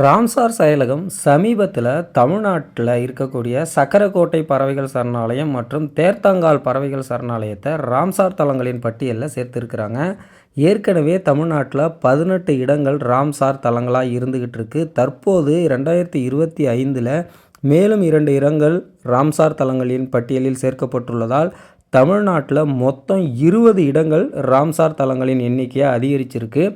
Ramsar செயலகம் சமீபத்தில் தமிழ்நாட்டில் இருக்கக்கூடிய சக்கரக்கோட்டை பறவைகள் சரணாலயம் மற்றும் தேர்த்தாங்கால் பறவைகள் சரணாலயத்தை ராம்சார் தலங்களின் பட்டியலில் சேர்த்துருக்குறாங்க. ஏற்கனவே தமிழ்நாட்டில் பதினெட்டு இடங்கள் ராம்சார் தலங்களாக இருந்துக்கிட்டு இருக்கு. தற்போது ரெண்டாயிரத்தி இருபத்தி ஐந்தில் மேலும் இரண்டு இடங்கள் ராம்சார் தலங்களின் பட்டியலில் சேர்க்கப்பட்டுள்ளதால் தமிழ்நாட்டில் மொத்தம் இருபது இடங்கள் ராம்சார் தலங்களின் எண்ணிக்கையை அதிகரிச்சிருக்கு.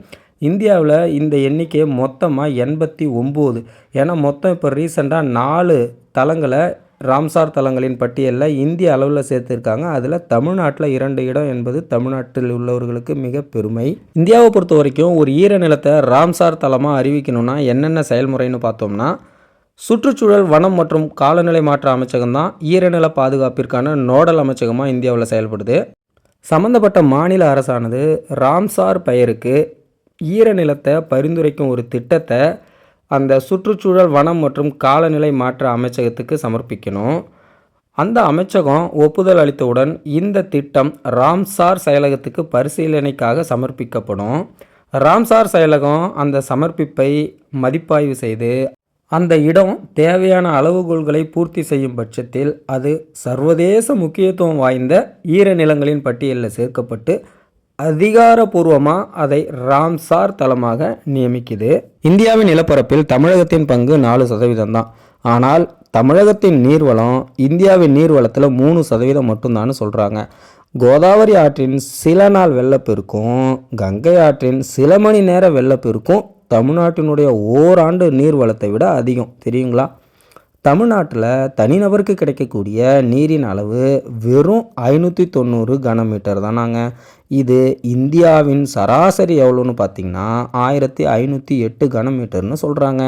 இந்தியாவில் இந்த எண்ணிக்கை மொத்தமாக எண்பத்தி ஒம்பது. ஏன்னா மொத்தம் இப்போ ரீசெண்டாக நாலு தலங்களை ராம்சார் தலங்களின் பட்டியலில் இந்திய அளவில் சேர்த்துருக்காங்க. அதில் தமிழ்நாட்டில் இரண்டு இடம் என்பது தமிழ்நாட்டில் உள்ளவர்களுக்கு மிக பெருமை. இந்தியாவை பொறுத்த வரைக்கும் ஒரு ஈர நிலத்தை ராம்சார் தலமாக அறிவிக்கணும்னா என்னென்ன செயல்முறைன்னு பார்த்தோம்னா சுற்றுச்சூழல் வனம் மற்றும் காலநிலை மாற்ற அமைச்சகம் தான் ஈரநில பாதுகாப்பிற்கான நோடல் அமைச்சகமாக இந்தியாவில் செயல்படுது. சம்மந்தப்பட்ட மாநில அரசானது ராம்சார் பெயருக்கு ஈரநிலத்தை பரிந்துரைக்கும் ஒரு திட்டத்தை அந்த சுற்றுச்சூழல் வனம் மற்றும் காலநிலை மாற்ற அமைச்சகத்துக்கு சமர்ப்பிக்கணும். அந்த அமைச்சகம் ஒப்புதல் அளித்தவுடன் இந்த திட்டம் ராம்சார் செயலகத்துக்கு பரிசீலனைக்காக சமர்ப்பிக்கப்படும். ராம்சார் செயலகம் அந்த சமர்ப்பிப்பை மதிப்பாய்வு செய்து அந்த இடம் தேவையான அளவுகோல்களை பூர்த்தி செய்யும் பட்சத்தில் அது சர்வதேச முக்கியத்துவம் வாய்ந்த ஈரநிலங்களின் பட்டியலில் சேர்க்கப்பட்டு அதிகாரபூர்வமாக அதை ராம்சார் தலமாக நியமிக்குது. இந்தியாவின் நிலப்பரப்பில் தமிழகத்தின் பங்கு நாலு சதவீதம் தான். ஆனால் தமிழகத்தின் நீர்வளம் இந்தியாவின் நீர்வளத்தில் மூணு சதவீதம் மட்டும்தான்னு சொல்கிறாங்க கோதாவரி ஆற்றின் சில நாள் வெள்ளப்பெருக்கும் கங்கை ஆற்றின் சில மணி நேர வெள்ளப்பெருக்கும் தமிழ்நாட்டினுடைய ஓராண்டு நீர்வளத்தை விட அதிகம். தெரியுங்களா? தமிழ்நாட்டில் தனிநபருக்கு கிடைக்கக்கூடிய நீரின் அளவு வெறும் ஐநூற்றி தொண்ணூறு கனமீட்டர் தானாங்க. இது இந்தியாவின் சராசரி எவ்வளோன்னு பார்த்தீங்கன்னா ஆயிரத்தி ஐநூற்றி எட்டு கனமீட்டர்னு சொல்கிறாங்க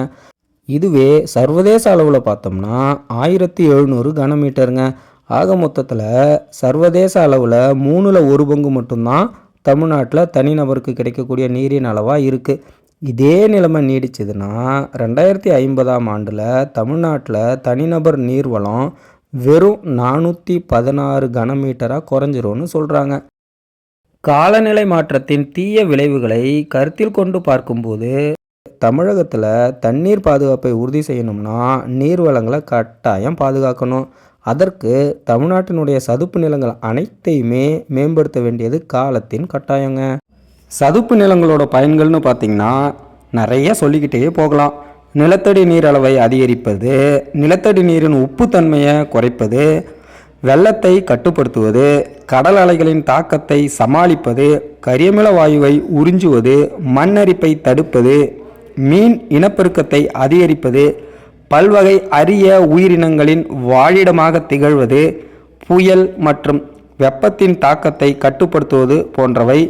இதுவே சர்வதேச அளவில் பார்த்தோம்னா ஆயிரத்தி எழுநூறு கனமீட்டருங்க. ஆக மொத்தத்தில் சர்வதேச அளவில் மூணில் ஒரு பங்கு மட்டும்தான் தமிழ்நாட்டில் தனிநபருக்கு கிடைக்கக்கூடிய நீரின் அளவாக இருக்குது இதே நிலைமை நீடிச்சதுன்னா ரெண்டாயிரத்தி ஐம்பதாம் ஆண்டில் தமிழ்நாட்டில் தனிநபர் நீர்வளம் வெறும் நானூற்றி பதினாறு கனமீட்டராக குறைஞ்சிரும்னு சொல்கிறாங்க காலநிலை மாற்றத்தின் தீய விளைவுகளை கருத்தில் கொண்டு பார்க்கும்போது தமிழகத்தில் தண்ணீர் பாதுகாப்பை உறுதி செய்யணும்னா நீர்வளங்களை கட்டாயம் பாதுகாக்கணும். அதற்கு தமிழ்நாட்டினுடைய சதுப்பு நிலங்கள் அனைத்தையுமே மேம்படுத்த வேண்டியது காலத்தின் கட்டாயங்க. சதுப்பு நிலங்களோட பயன்கள்னு பார்த்திங்கன்னா நிறைய சொல்லிக்கிட்டே போகலாம். நிலத்தடி நீர் அளவை அதிகரிப்பது நிலத்தடி நீரின் உப்புத்தன்மையை குறைப்பது வெள்ளத்தை கட்டுப்படுத்துவது கடல் அலைகளின் தாக்கத்தை சமாளிப்பது கரியமில வாயுவை உறிஞ்சுவது மண்ணரிப்பை தடுப்பது மீன் இனப்பெருக்கத்தை அதிகரிப்பது பல்வகை அரிய உயிரினங்களின் வாழிடமாக திகழ்வது புயல் மற்றும் வெப்பத்தின் தாக்கத்தை கட்டுப்படுத்துவது போன்றவை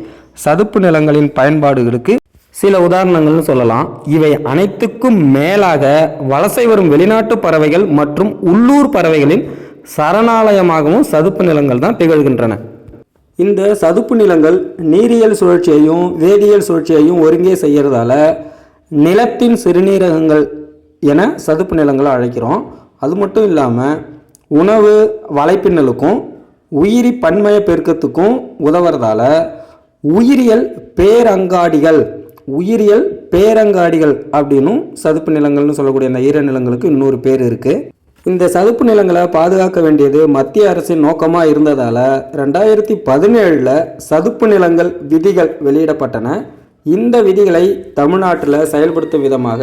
சதுப்பு நிலங்களின் பயன்பாடுகளுக்கு சில உதாரணங்கள்னு சொல்லலாம். இவை அனைத்துக்கும் மேலாக வலசை வரும் வெளிநாட்டு பறவைகள் மற்றும் உள்ளூர் பறவைகளின் சரணாலயமாகவும் சதுப்பு நிலங்கள் தான் திகழ்கின்றன. இந்த சதுப்பு நிலங்கள் நீரியல் சுழற்சியையும் வேதியியல் சுழற்சியையும் ஒருங்கே செய்கிறதால நிலத்தின் சிறுநீரகங்கள் என சதுப்பு நிலங்களை அழைக்கிறோம். அது மட்டும் இல்லாமல் உணவு வலைப்பின்னலுக்கும் உயிரி பன்மய பெருக்கத்துக்கும் உதவுறதால உயிரியல் பேரங்காடிகள். உயிரியல் பேரங்காடிகள் அப்படின்னும் சதுப்பு நிலங்கள்னு சொல்லக்கூடிய அந்த ஈரநிலங்களுக்கு இன்னொரு பேர் இருக்குது இந்த சதுப்பு நிலங்களை பாதுகாக்க வேண்டியது மத்திய அரசின் நோக்கமாக இருந்ததால் ரெண்டாயிரத்தி பதினேழில் சதுப்பு நிலங்கள் விதிகள் வெளியிடப்பட்டன. இந்த விதிகளை தமிழ்நாட்டில் செயல்படுத்தும் விதமாக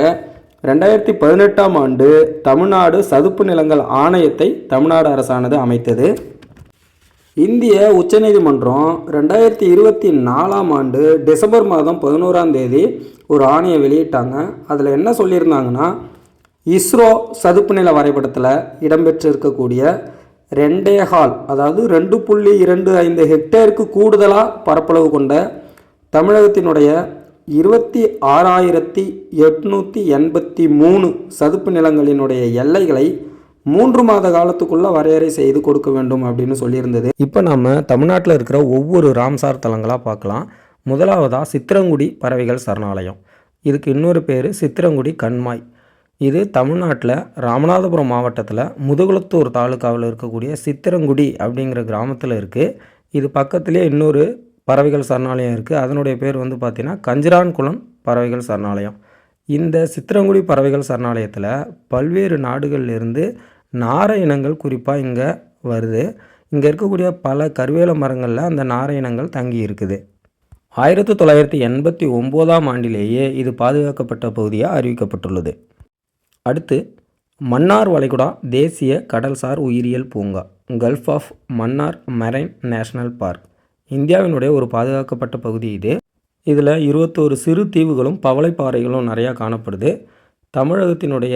ரெண்டாயிரத்தி பதினெட்டாம் ஆண்டு தமிழ்நாடு சதுப்பு நிலங்கள் ஆணையத்தை தமிழ்நாடு அரசானது அமைத்தது. இந்திய உச்சநீதிமன்றம் ரெண்டாயிரத்தி இருபத்தி நாலாம் ஆண்டு டிசம்பர் மாதம் பதினோராம் தேதி ஒரு ஆணையை வெளியிட்டாங்க. அதில் என்ன சொல்லியிருந்தாங்கன்னா இஸ்ரோ சதுப்பு நில வரைபடத்தில் இடம்பெற்றிருக்கக்கூடிய ரெண்டே ஹால் அதாவது ரெண்டு புள்ளி இரண்டு ஐந்து ஹெக்டேருக்கு கூடுதலாக பரப்பளவு கொண்ட தமிழகத்தினுடைய இருபத்தி ஆறாயிரத்தி எட்நூற்றி எண்பத்தி மூணு சதுப்பு நிலங்களினுடைய எல்லைகளை மூன்று மாத காலத்துக்குள்ள வரையறை செய்து கொடுக்க வேண்டும் அப்படின்னு சொல்லியிருந்தது. இப்போ நம்ம தமிழ்நாட்டில் இருக்கிற ஒவ்வொரு ராம்சார் தலங்களாக பார்க்கலாம். முதலாவதாக சித்திரங்குடி பறவைகள் சரணாலயம். இதுக்கு இன்னொரு பேர் சித்திரங்குடி கண்மாய். இது தமிழ்நாட்டில் ராமநாதபுரம் மாவட்டத்தில் முதுகுளத்தூர் தாலுக்காவில் இருக்கக்கூடிய சித்திரங்குடி அப்படிங்கிற கிராமத்தில் இருக்குது இது பக்கத்துலேயே இன்னொரு பறவைகள் சரணாலயம் இருக்குது அதனுடைய பேர் வந்து பார்த்திங்கன்னா கஞ்சிரான்குளம் பறவைகள் சரணாலயம். இந்த சித்திரங்குடி பறவைகள் சரணாலயத்தில் பல்வேறு நாடுகள்லேருந்து நார இனங்கள் குறிப்பாக இங்கே வருது. இங்கே இருக்கக்கூடிய பல கருவேல மரங்களில் அந்த நார இனங்கள் தங்கி இருக்குது. ஆயிரத்தி தொள்ளாயிரத்தி எண்பத்தி ஒம்போதாம் ஆண்டிலேயே இது பாதுகாக்கப்பட்ட பகுதியாக அறிவிக்கப்பட்டுள்ளது. அடுத்து மன்னார் வளைகுடா தேசிய கடல்சார் உயிரியல் பூங்கா gulf of Mannar marine national park இந்தியாவினுடைய ஒரு பாதுகாக்கப்பட்ட பகுதி இது. இதில் இருபத்தோரு சிறு தீவுகளும் பவளைப்பாறைகளும் நிறையா காணப்படுது. தமிழகத்தினுடைய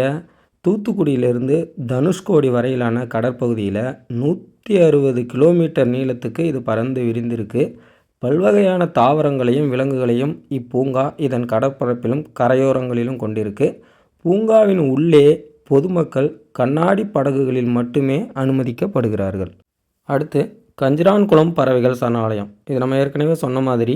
தூத்துக்குடியிலிருந்து தனுஷ்கோடி வரையிலான கடற்பகுதியில் நூற்றி அறுபது கிலோமீட்டர் நீளத்துக்கு இது பறந்து விரிந்திருக்கு. பல்வகையான தாவரங்களையும் விலங்குகளையும் இப்பூங்கா இதன் கடற்பரப்பிலும் கரையோரங்களிலும் கொண்டிருக்கு. பூங்காவின் உள்ளே பொதுமக்கள் கண்ணாடி படகுகளில் மட்டுமே அனுமதிக்கப்படுகிறார்கள். அடுத்து கஞ்சிரான்குளம் பறவைகள் சரணாலயம். இது நம்ம ஏற்கனவே சொன்ன மாதிரி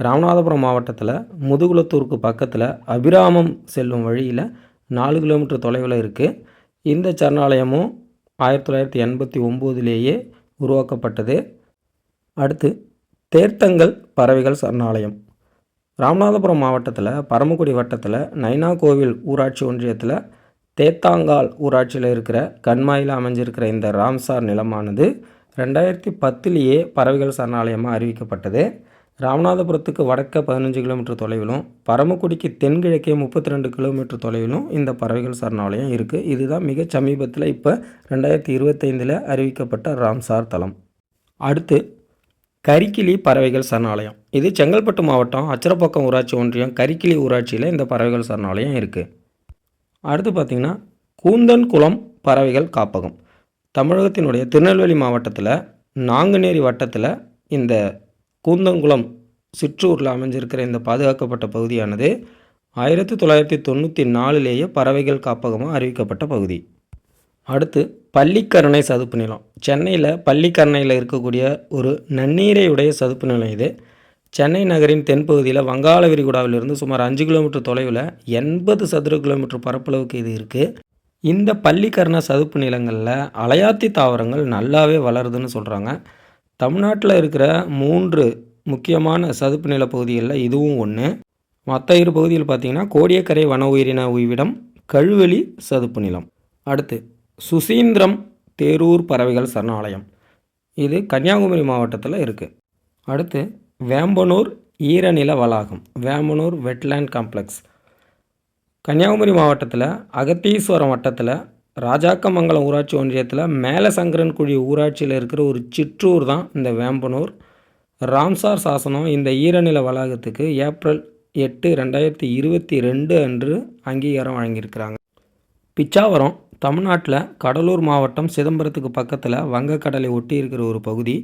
ராமநாதபுரம் மாவட்டத்தில் முதுகுளத்தூருக்கு பக்கத்தில் அபிராமம் செல்லும் வழியில் நாலு கிலோமீட்டர் தொலைவில் இருக்குது இந்த சரணாலயமும் ஆயிரத்தி தொள்ளாயிரத்தி எண்பத்தி ஒம்போதுலேயே உருவாக்கப்பட்டது. அடுத்து தேர்த்தங்கள் பறவைகள் சரணாலயம். ராமநாதபுரம் மாவட்டத்தில் பரமக்குடி வட்டத்தில் நைனா கோவில் ஊராட்சி ஒன்றியத்தில் தேத்தாங்கால் ஊராட்சியில் இருக்கிற கண்மாயில் அமைஞ்சிருக்கிற இந்த ராம்சார் நிலமானது ரெண்டாயிரத்தி பத்துலேயே பறவைகள் சரணாலயமாக அறிவிக்கப்பட்டது. ராமநாதபுரத்துக்கு வடக்க பதினஞ்சு கிலோமீட்டர் தொலைவிலும் பரமக்குடிக்கு தென்கிழக்கே முப்பத்தி ரெண்டு கிலோமீட்டர் தொலைவிலும் இந்த பறவைகள் சரணாலயம் இருக்குது இதுதான் மிக சமீபத்தில் இப்போ ரெண்டாயிரத்தி இருபத்தைந்தில் அறிவிக்கப்பட்ட ராம்சார் தலம் அடுத்து கரிக்கிளி பறவைகள் சரணாலயம். இது செங்கல்பட்டு மாவட்டம் அச்சரப்பக்கம் ஊராட்சி ஒன்றியம் கரிக்கிளி ஊராட்சியில் இந்த பறவைகள் சரணாலயம் இருக்குது அடுத்து பார்த்திங்கன்னா கூந்தன்குளம் பறவைகள் காப்பகம். தமிழகத்தினுடைய திருநெல்வேலி மாவட்டத்தில் நாங்குநேரி வட்டத்தில் இந்த கூந்தங்குளம் சிற்றூரில் அமைஞ்சிருக்கிற இந்த பாதுகாக்கப்பட்ட பகுதியானது ஆயிரத்தி தொள்ளாயிரத்தி தொண்ணூற்றி நாலுலேயே பறவைகள் காப்பகமாக அறிவிக்கப்பட்ட பகுதி. அடுத்து பள்ளிக்கரணை சதுப்பு நிலம். சென்னையில் பள்ளிக்கரணையில் இருக்கக்கூடிய ஒரு நன்னீரையுடைய சதுப்பு நிலம் இது. சென்னை நகரின் தென்பகுதியில் வங்காள விரிகுடாவிலிருந்து சுமார் அஞ்சு கிலோமீட்டர் தொலைவில் எண்பது சதுர கிலோமீட்டர் பரப்பளவுக்கு இது இருக்குது இந்த பள்ளிக்கரண சதுப்பு நிலங்களில் அலையாத்தி தாவரங்கள் நல்லாவே வளருதுன்னு சொல்கிறாங்க தமிழ்நாட்டில் இருக்கிற மூன்று முக்கியமான சதுப்பு நில பகுதிகளில் இதுவும் ஒன்று மற்ற இரு பகுதியில் பார்த்திங்கன்னா கோடியக்கரை வன உயிரின உய்விடம் கழுவெளி சதுப்பு நிலம். அடுத்து சுசீந்திரம் தேரூர் பறவைகள் சரணாலயம். இது கன்னியாகுமரி மாவட்டத்தில் இருக்குது அடுத்து வேம்பனூர் ஈரநில வளாகம் வேம்பனூர் வெட்லேண்ட் காம்ப்ளெக்ஸ். கன்னியாகுமரி மாவட்டத்தில் அகத்தீஸ்வரம் வட்டத்தில் ராஜாக்கமங்கலம் ஊராட்சி ஒன்றியத்தில் மேலசங்கரன்குழி ஊராட்சியில் இருக்கிற ஒரு சிற்றூர் தான் இந்த வேம்பனூர். ராம்சார் சாசனம் இந்த ஈரநில வளாகத்துக்கு ஏப்ரல் எட்டு ரெண்டாயிரத்தி இருபத்தி ரெண்டு அன்று அங்கீகாரம் வழங்கியிருக்கிறாங்க. பிச்சாவரம் தமிழ்நாட்டில் கடலூர் மாவட்டம் சிதம்பரத்துக்கு பக்கத்தில் வங்கக்கடலை ஒட்டி இருக்கிற ஒரு பகுதி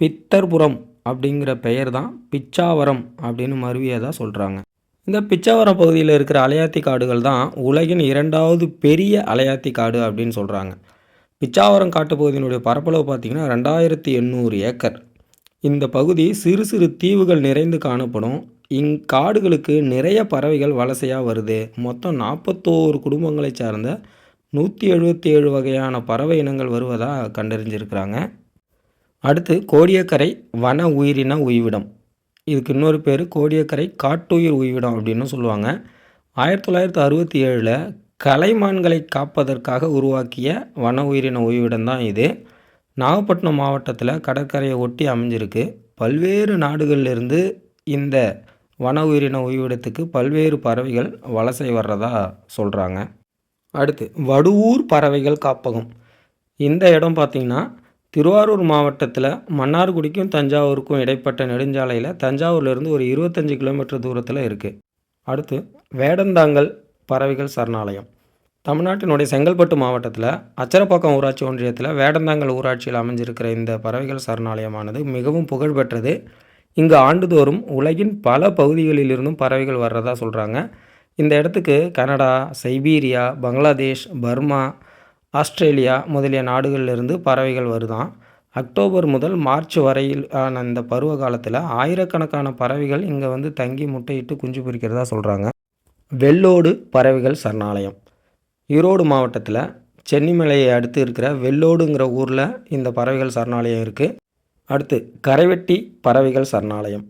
பித்தர்புரம் அப்படிங்கிற பெயர் தான் பிச்சாவரம் அப்படின்னு மருவியதாக சொல்கிறாங்க இந்த பிச்சாவரம் பகுதியில் இருக்கிற அலையாத்தி காடுகள் தான் உலகின் இரண்டாவது பெரிய அலையாத்தி காடு அப்படின்னு சொல்கிறாங்க பிச்சாவரம் காட்டுப்பகுதியினுடைய பரப்பளவு பார்த்திங்கன்னா ரெண்டாயிரத்தி எண்ணூறு ஏக்கர். இந்த பகுதி சிறு சிறு தீவுகள் நிறைந்து காணப்படும். இங்காடுகளுக்கு நிறைய பறவைகள் வலசையாக வருது. மொத்தம் நாற்பத்தோரு குடும்பங்களை சார்ந்த நூற்றி எழுபத்தி ஏழு வகையான பறவை இனங்கள் வருவதாக கண்டறிஞ்சிருக்கிறாங்க. அடுத்து கோடியக்கரை வன உயிரின உய்விடம் இதுக்கு இன்னொரு பேர் கோடியக்கரை காட்டுயிர் உயிரிடம் அப்படின்னு சொல்லுவாங்க. ஆயிரத்தி தொள்ளாயிரத்தி அறுபத்தி ஏழில் கலைமான்களை காப்பதற்காக உருவாக்கிய வன உயிரின உயிரிடம் தான் இது. நாகப்பட்டினம் மாவட்டத்தில் கடற்கரையை ஒட்டி அமைஞ்சிருக்கு. பல்வேறு நாடுகளிலிருந்து இந்த வன உயிரின ஓய்விடத்துக்கு பல்வேறு பறவைகள் வலசை வர்றதா சொல்கிறாங்க அடுத்து வடுவூர் பறவைகள் காப்பகம். இந்த இடம் பார்த்திங்கன்னா திருவாரூர் மாவட்டத்தில் மன்னார்குடிக்கும் தஞ்சாவூருக்கும் இடைப்பட்ட நெடுஞ்சாலையில் தஞ்சாவூர்லேருந்து ஒரு இருபத்தஞ்சி கிலோமீட்டர் தூரத்தில் இருக்குது அடுத்து வேடந்தாங்கல் பறவைகள் சரணாலயம். தமிழ்நாட்டினுடைய செங்கல்பட்டு மாவட்டத்தில் அச்சரப்பாக்கம் ஊராட்சி ஒன்றியத்தில் வேடந்தாங்கல் ஊராட்சியில் அமைஞ்சிருக்கிற இந்த பறவைகள் சரணாலயமானது மிகவும் புகழ்பெற்றது. இங்கு ஆண்டுதோறும் உலகின் பல பகுதிகளிலிருந்தும் பறவைகள் வர்றதா சொல்கிறாங்க இந்த இடத்துக்கு Canada Siberia Bangladesh Burma Australia முதலிய நாடுகளிலிருந்து பறவைகள் வருதான். அக்டோபர் முதல் மார்ச் வரையில் ஆன இந்த பருவ காலத்தில் ஆயிரக்கணக்கான பறவைகள் இங்கே வந்து தங்கி முட்டையிட்டு குஞ்சு பொறிக்கிறதா சொல்கிறாங்க வெள்ளோடு பறவைகள் சரணாலயம். ஈரோடு மாவட்டத்தில் சென்னிமலையை அடுத்து இருக்கிற வெள்ளோடுங்கிற ஊரில் இந்த பறவைகள் சரணாலயம் இருக்குது அடுத்து கரைவெட்டி பறவைகள் சரணாலயம்.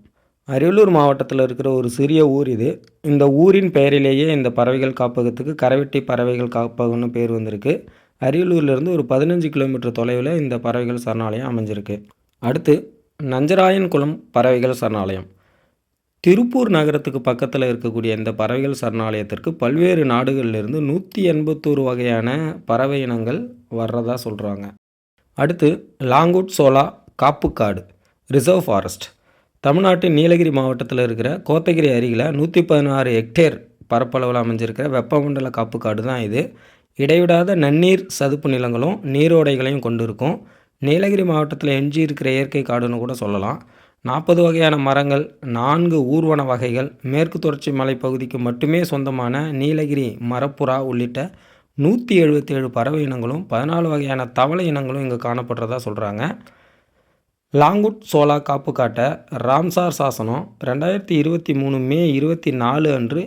அரியலூர் மாவட்டத்தில் இருக்கிற ஒரு சிறிய ஊர் இது. இந்த ஊரின் பெயரிலேயே இந்த பறவைகள் காப்பகத்துக்கு கரைவெட்டி பறவைகள் காப்பகம்னு பேர் வந்திருக்கு. அரியலூர்லேருந்து ஒரு பதினஞ்சு கிலோமீட்டர் தொலைவில் இந்த பறவைகள் சரணாலயம் அமைஞ்சிருக்கு. அடுத்து நஞ்சராயன்குளம் பறவைகள் சரணாலயம். திருப்பூர் நகரத்துக்கு பக்கத்தில் இருக்கக்கூடிய இந்த பறவைகள் சரணாலயத்திற்கு பல்வேறு நாடுகளிலிருந்து நூற்றி எண்பத்தோரு வகையான பறவை இனங்கள் வர்றதா சொல்கிறாங்க அடுத்து லாங்குட் சோலா காப்புக்காடு ரிசர்வ் ஃபாரஸ்ட். தமிழ்நாட்டின் நீலகிரி மாவட்டத்தில் இருக்கிற கோத்தகிரி அருகில் நூற்றி பதினாறு ஹெக்டேர் பரப்பளவில் அமைஞ்சிருக்கிற வெப்பமண்டல காப்புக்காடு தான் இது. இடைவிடாத நன்னீர் சதுப்பு நிலங்களும் நீரோடைகளையும் கொண்டு இருக்கும் நீலகிரி மாவட்டத்தில் எஞ்சி இருக்கிற இயற்கை காடுன்னு கூட சொல்லலாம். நாற்பது வகையான மரங்கள் நான்கு ஊர்வன வகைகள் மேற்கு தொடர்ச்சி மலைப்பகுதிக்கு மட்டுமே சொந்தமான நீலகிரி மரப்புறா உள்ளிட்ட நூற்றி எழுபத்தேழு பறவை இனங்களும் பதினாலு வகையான தவளை இனங்களும் இங்கே காணப்படுறதா சொல்கிறாங்க லாங்குட் சோலா காப்பு காட்ட ராம்சார் சாசனம் ரெண்டாயிரத்தி இருபத்தி மூணு மே இருபத்தி நாலு அன்று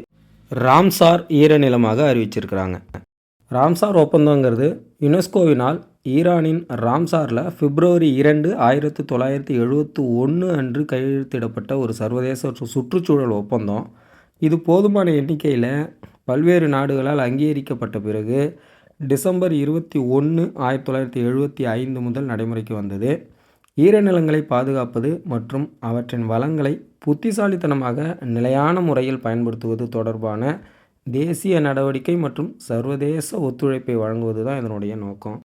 ராம்சார் ஈரநிலமாக அறிவிச்சிருக்கிறாங்க. ராம்சார் ஒப்பந்தங்கிறது யுனெஸ்கோவினால் ஈரானின் ராம்சாரில் பிப்ரவரி இரண்டு ஆயிரத்தி தொள்ளாயிரத்தி எழுபத்தி ஒன்று அன்று கையெழுத்திடப்பட்ட ஒரு சர்வதேச சு- சுற்றுச்சூழல் ஒப்பந்தம். இது போதுமான எண்ணிக்கையில் பல்வேறு நாடுகளால் அங்கீகரிக்கப்பட்ட பிறகு டிசம்பர் இருபத்தி ஒன்று ஆயிரத்தி தொள்ளாயிரத்தி எழுபத்தி ஐந்து முதல் நடைமுறைக்கு வந்தது. ஈரநிலங்களை பாதுகாப்பது மற்றும் அவற்றின் வளங்களை புத்திசாலித்தனமாக நிலையான முறையில் பயன்படுத்துவது தொடர்பான தேசிய நடவடிக்கை மற்றும் சர்வதேச ஒத்துழைப்பை வழங்குவது தான் இதனுடைய நோக்கம்.